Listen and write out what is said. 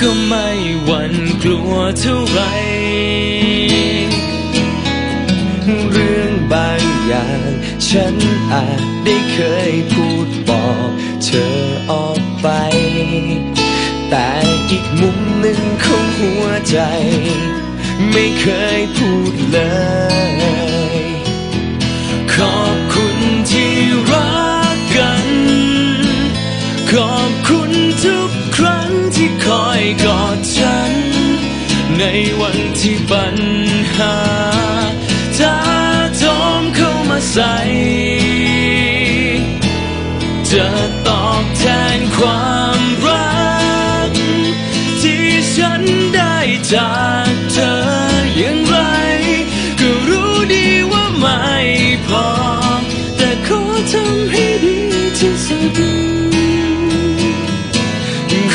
ก็ไม่หวั่นกลัวเท่าไร เรื่องบางอย่าง ฉันอาจได้เคยพูดบอกเธอออกไป แต่อีกมุมหนึ่งของหัวใจ ไม่เคยพูดเลย ขอบคุณที่รักกัน ขอบคุณทุก ครั้งที่คอยกอดฉัน ในวันที่ปัญหาท้าโถมเข้ามาใส่จะตอบแทนความรัก ที่ฉันได้จาก